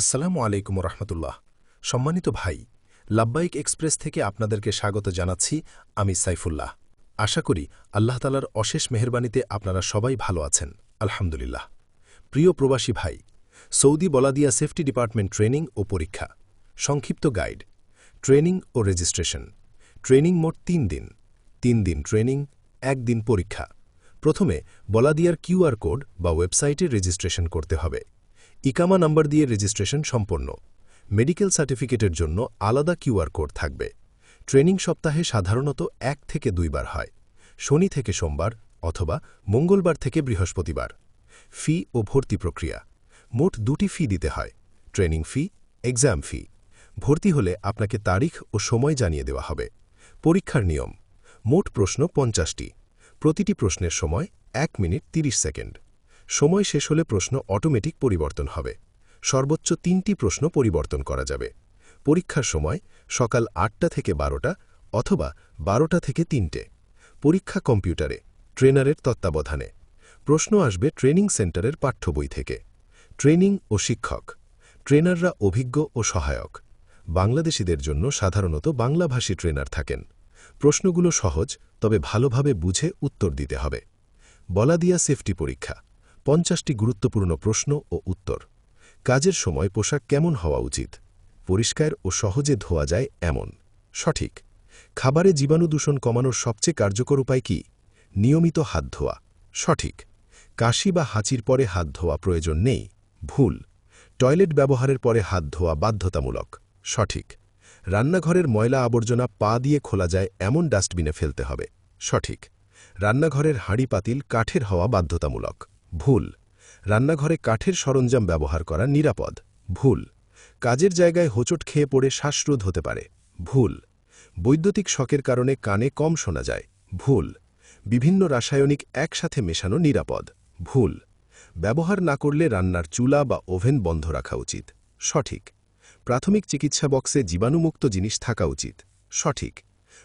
আসসালামু আলাইকুম রহমতুল্লাহ সম্মানিত ভাই লাব্বাইক এক্সপ্রেস থেকে আপনাদেরকে স্বাগত জানাচ্ছি আমি সাইফুল্লাহ। আশা করি আল্লাহ অশেষ মেহরবানিতে আপনারা সবাই ভালো আছেন। আলহামদুলিল্লাহ। প্রিয় প্রবাসী ভাই, সৌদি বলাদিয়া সেফটি ডিপার্টমেন্ট ট্রেনিং ও পরীক্ষা, সংক্ষিপ্ত গাইড, ট্রেনিং ও রেজিস্ট্রেশন, ট্রেনিং মোট তিন দিন তিন দিন ট্রেনিং একদিন পরীক্ষা। প্রথমে বলাদিয়ার কিউআর কোড বা ওয়েবসাইটে রেজিস্ট্রেশন করতে হবে। ইকামা নাম্বার দিয়ে রেজিস্ট্রেশন সম্পন্ন। মেডিকেল সার্টিফিকেটের জন্য আলাদা কিউআর কোড থাকবে। ট্রেনিং সপ্তাহে সাধারণত এক থেকে দুইবার হয়। শনি থেকে সোমবার অথবা মঙ্গলবার থেকে বৃহস্পতিবার। ফি ও ভর্তি প্রক্রিয়া। মোট দুটি ফি দিতে হয়। Training fee, exam fee. ভর্তি হলে আপনাকে তারিখ ও সময় জানিয়ে দেওয়া হবে। পরীক্ষার নিয়ম। মোট প্রশ্ন পঞ্চাশটি। প্রতিটি প্রশ্নের সময় এক মিনিট ৩০ সেকেন্ড। সময় শেষ হলে প্রশ্ন অটোমেটিক পরিবর্তন হবে। সর্বোচ্চ তিনটি প্রশ্ন পরিবর্তন করা যাবে। পরীক্ষার সময় সকাল আটটা থেকে বারোটা অথবা বারোটা থেকে তিনটে। পরীক্ষা কম্পিউটারে, ট্রেনারের তত্ত্বাবধানে। প্রশ্ন আসবে ট্রেনিং সেন্টারের পাঠ্য বই থেকে। ট্রেনিং ও শিক্ষক, ট্রেনাররা অভিজ্ঞ ও সহায়ক। বাংলাদেশিদের জন্য সাধারণত বাংলাভাষী ট্রেনার থাকেন। প্রশ্নগুলো সহজ, তবে ভালোভাবে বুঝে উত্তর দিতে হবে। বলাদিয়া সেফটি পরীক্ষা। পঞ্চাশটি গুরুত্বপূর্ণ প্রশ্ন ও উত্তর। কাজের সময় পোশাক কেমন হওয়া উচিত? পরিষ্কার ও সহজে ধোয়া যায় এমন। সঠিক। খাবারে জীবাণু দূষণ কমানোর সবচেয়ে কার্যকর উপায় কি? নিয়মিত হাত ধোয়া। সঠিক। কাশি বা হাঁচির পরে হাত ধোয়া প্রয়োজন নেই। ভুল। টয়লেট ব্যবহারের পরে হাত ধোয়া বাধ্যতামূলক। সঠিক। রান্নাঘরের ময়লা আবর্জনা পা দিয়ে খোলা যায় এমন ডাস্টবিনে ফেলতে হবে। সঠিক। রান্নাঘরের হাঁড়ি পাতিল কাঠের হওয়া বাধ্যতামূলক। ভুল। রান্নাঘরে কাঠের সরঞ্জাম ব্যবহার করা নিরাপদ। ভুল। কাজের জায়গায় হোঁচট খেয়ে পড়ে শ্বাসরোধ হতে পারে। ভুল। বৈদ্যুতিক শকের কারণে কানে কম শোনা যায়। ভুল। বিভিন্ন রাসায়নিক একসাথে মেশানো নিরাপদ। ভুল। ব্যবহার না করলে রান্নার চুলা বা ওভেন বন্ধ রাখা উচিত। সঠিক। প্রাথমিক চিকিৎসা বক্সে জীবাণুমুক্ত জিনিস থাকা উচিত। সঠিক।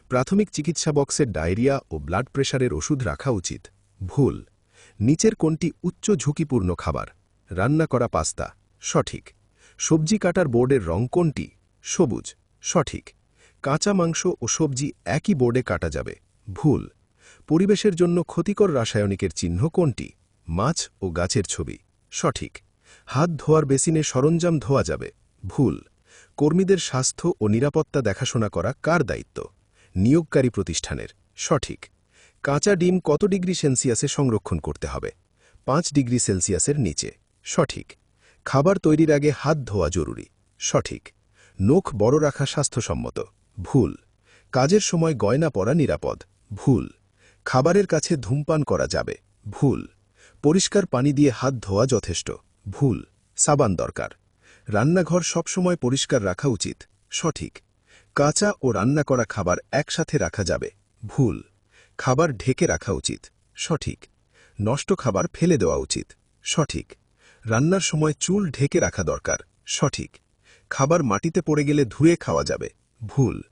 প্রাথমিক চিকিৎসা বক্সে ডায়রিয়া ও ব্লাড প্রেশারের ওষুধ রাখা উচিত। ভুল। নিচের কোনটি উচ্চ ঝুঁকিপূর্ণ খাবার? রান্না করা পাস্তা, সঠিক। সবজি কাটার বোর্ডের রং কোনটি? সবুজ, সঠিক। কাঁচা মাংস ও সবজি একই বোর্ডে কাটা যাবে, ভুল। পরিবেশের জন্য ক্ষতিকর রাসায়নিকের চিহ্ন কোনটি? মাছ ও গাছের ছবি, সঠিক। হাত ধোয়ার বেসিনে সরঞ্জাম ধোয়া যাবে, ভুল। কর্মীদের স্বাস্থ্য ও নিরাপত্তা দেখাশোনা করা কার দায়িত্ব? নিয়োগকারী প্রতিষ্ঠানের, সঠিক। কাঁচা ডিম কত ডিগ্রি সেলসিয়াসে সংরক্ষণ করতে হবে? পাঁচ ডিগ্রি সেলসিয়াসের নিচে। সঠিক। খাবার তৈরির আগে হাত ধোয়া জরুরি। সঠিক। নখ বড় রাখা স্বাস্থ্যসম্মত। ভুল। কাজের সময় গয়না পরা নিরাপদ। ভুল। খাবারের কাছে ধূমপান করা যাবে। ভুল। পরিষ্কার পানি দিয়ে হাত ধোয়া যথেষ্ট। ভুল। সাবান দরকার। রান্নাঘর সবসময় পরিষ্কার রাখা উচিত। সঠিক। কাঁচা ও রান্না করা খাবার একসাথে রাখা যাবে। ভুল। খাবার ঢেকে রাখা উচিত। সঠিক। নষ্ট খাবার ফেলে দেওয়া উচিত। সঠিক। রান্নার সময় চুল ঢেকে রাখা দরকার। সঠিক। খাবার মাটিতে পড়ে গেলে ধুয়ে খাওয়া যাবে। ভুল।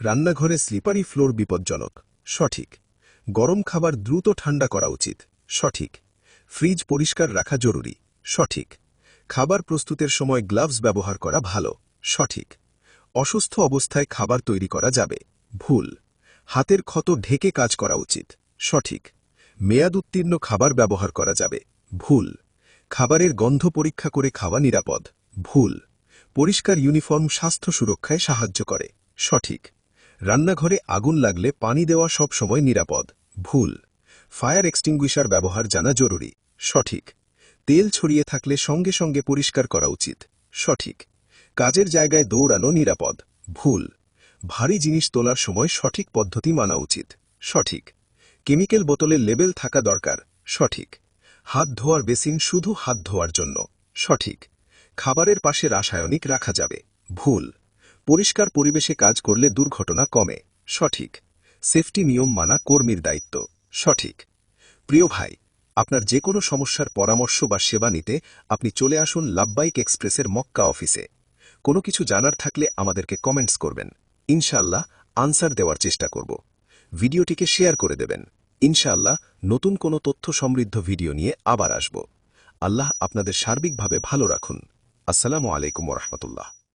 রান্নাঘরে স্লিপারি ফ্লোর বিপজ্জনক। সঠিক। গরম খাবার দ্রুত ঠান্ডা করা উচিত। সঠিক। ফ্রিজ পরিষ্কার রাখা জরুরি। সঠিক। খাবার প্রস্তুতের সময় গ্লাভস ব্যবহার করা ভালো। সঠিক। অসুস্থ অবস্থায় খাবার তৈরি করা যাবে। ভুল। হাতের ক্ষত ঢেকে কাজ করা উচিত। সঠিক। মেয়াদ উত্তীর্ণ খাবার ব্যবহার করা যাবে। ভুল। খাবারের গন্ধ পরীক্ষা করে খাওয়া নিরাপদ। ভুল। পরিষ্কার ইউনিফর্ম স্বাস্থ্য সুরক্ষায় সাহায্য করে। সঠিক। রান্নাঘরে আগুন লাগলে পানি দেওয়া সব সময় নিরাপদ। ভুল। ফায়ার এক্সটিংগুইশার ব্যবহার জানা জরুরি। সঠিক। তেল ছড়িয়ে থাকলে সঙ্গে সঙ্গে পরিষ্কার করা উচিত। সঠিক। কাজের জায়গায় দৌড়ানো নিরাপদ। ভুল। ভারী জিনিস তোলার সময় সঠিক পদ্ধতি মানা উচিত। সঠিক। কেমিক্যাল বোতলের লেবেল থাকা দরকার। সঠিক। হাত ধোয়ার বেসিন শুধু হাত ধোয়ার জন্য। সঠিক। খাবারের পাশে রাসায়নিক রাখা যাবে। ভুল। পরিষ্কার পরিবেশে কাজ করলে দুর্ঘটনা কমে। সঠিক। সেফটি নিয়ম মানা কর্মীর দায়িত্ব। সঠিক। প্রিয় ভাই, আপনার যে কোনো সমস্যার পরামর্শ বা সেবা নিতে আপনি চলে আসুন লাভবাইক এক্সপ্রেসের মক্কা অফিসে। কোনো কিছু জানার থাকলে আমাদেরকে কমেন্টস করবেন। ইনশাআল্লাহ আনসার দেওয়ার চেষ্টা করব। ভিডিওটিকে শেয়ার করে দেবেন। ইনশাল্লাহ নতুন কোনো তথ্য সমৃদ্ধ ভিডিও নিয়ে আবার আসব। আল্লাহ আপনাদের সার্বিকভাবে ভালো রাখুন। আসসালামু আলাইকুম রহমতুল্লাহ।